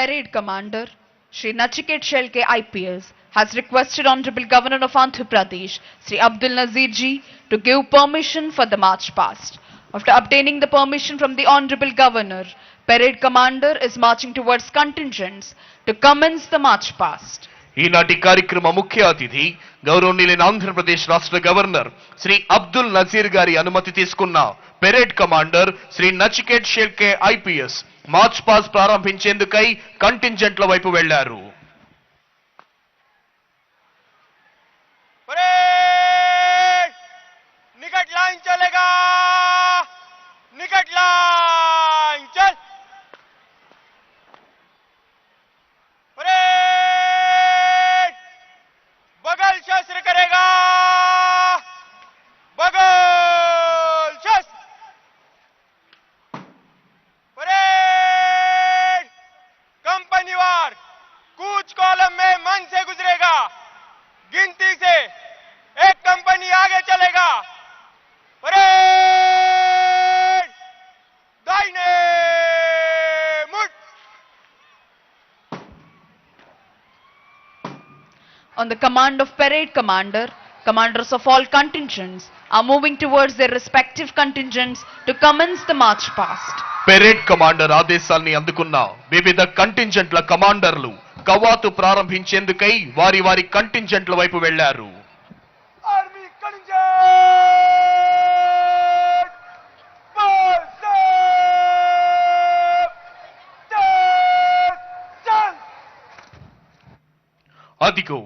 Parade Commander Shri Nachiket Shelke IPS has requested Honorable Governor of Andhra Pradesh Sri Abdul Nazir ji to give permission for the march past. After obtaining the permission from the Honorable Governor, Parade Commander is marching towards contingents to commence the march past. ఈనాటి కార్యక్రమ ముఖ్య అతిథి గౌరవనీయులైన ఆంధ్రప్రదేశ్ రాష్ట్ర governor Shri Abdul Nazir గారి అనుమతి తీసుకున్న parade commander Shri Nachiket Shelke IPS march past ప్రారంభించేందుకై కంటింజెంట్ల వైపు వెళ్ళారు on the command of parade commander, commanders of all contingents are moving towards their respective contingents to commence the march past. Parade commander ఆదేశాల్ని అందుకున్న వివిధ కంటింజెంట్ల కమాండర్లు కవాతు ప్రారంభించేందుకై వారి వారి కంటింజెంట్ల వైపు వెళ్ళారు అదిగో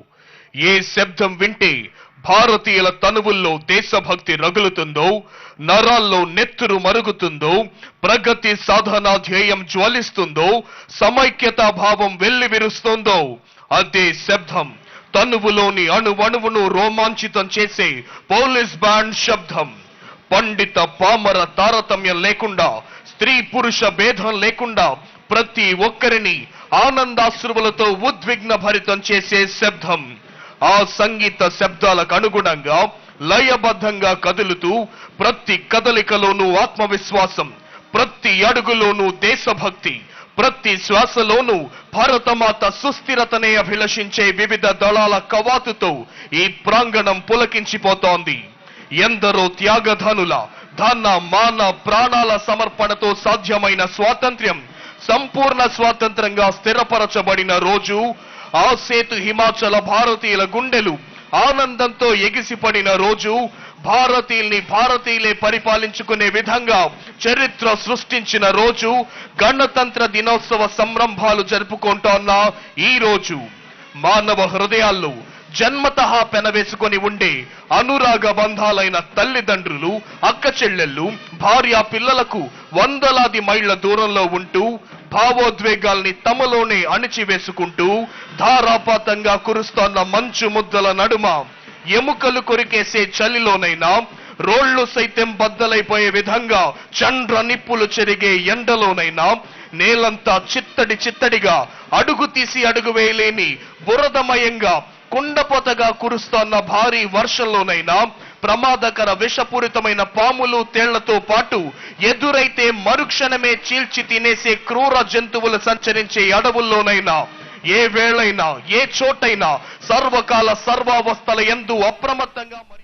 ఏ శబ్దం వింటే భారతీయుల తనువుల్లో దేశభక్తి రగులుతుందో నరాల్లో నెత్తురు మరుగుతుందో ప్రగతి సాధన ధ్యేయం జ్వలిస్తుందో సమైక్యతా భావం వెల్లివిరుస్తుందో అదే శబ్దం. తనువులోని అణువణువును రోమాంచితం చేసే పోలీస్ బ్యాండ్ శబ్దం. పండిత పామర తారతమ్యం లేకుండా స్త్రీ పురుష భేదం లేకుండా ప్రతి ఒక్కరిని ఆనందాశ్రువులతో ఉద్విగ్న భరితం చేసే శబ్దం. ఆ సంగీత శబ్దాలకు అనుగుణంగా లయబద్ధంగా కదులుతూ ప్రతి కదలికలోనూ ఆత్మవిశ్వాసం ప్రతి అడుగులోనూ దేశభక్తి ప్రతి శ్వాసలోనూ భారతమాత సుస్థిరతనే అభిలషించే వివిధ దళాల కవాతుతో ఈ ప్రాంగణం పులకించిపోతోంది. ఎందరో త్యాగధనుల ధన మాన ప్రాణాల సమర్పణతో సాధ్యమైన స్వాతంత్ర్యం సంపూర్ణ స్వాతంత్రంగా స్థిరపరచబడిన రోజు ఆ సేతు హిమాచల భారతీయుల గుండెలు ఆనందంతో ఎగిసిపడిన రోజు భారతీయుల్ని భారతీయులే పరిపాలించుకునే విధంగా చరిత్ర సృష్టించిన రోజు గణతంత్ర దినోత్సవ సంరంభాలు జరుపుకుంటోన్న ఈ రోజు మానవ హృదయాల్లో జన్మతః పెనవేసుకొని ఉండే అనురాగ బంధాలైన తల్లిదండ్రులు అక్క చెల్లెళ్ళు భార్య పిల్లలకు వందలాది మైళ్ళ దూరంలో ఉంటూ భావోద్వేగాల్ని తమలోనే అణిచివేసుకుంటూ ధారాపాతంగా కురుస్తోన్న మంచు ముద్దల నడుమ ఎముకలు కొరికేసే చలిలోనైనా రోళ్ళు సైతం బద్దలైపోయే విధంగా చండ్ర నిప్పులు చెరిగే ఎండలోనైనా నేలంతా చిత్తడి చిత్తడిగా అడుగు తీసి అడుగు వేయలేని బురదమయంగా కుండపోతగా కురుస్తోన్న భారీ వర్షంలోనైనా ప్రమాదకర విషపూరితమైన పాములు తేళ్ళతో పాటు ఎదురైతే మరుక్షణమే చీల్చి తినేసే క్రూర జంతువులు సంచరించే అడవుల్లోనైనా ఏ వేళైనా ఏ చోటైనా సర్వకాల సర్వావస్థల ఎందు అప్రమత్తంగా మరి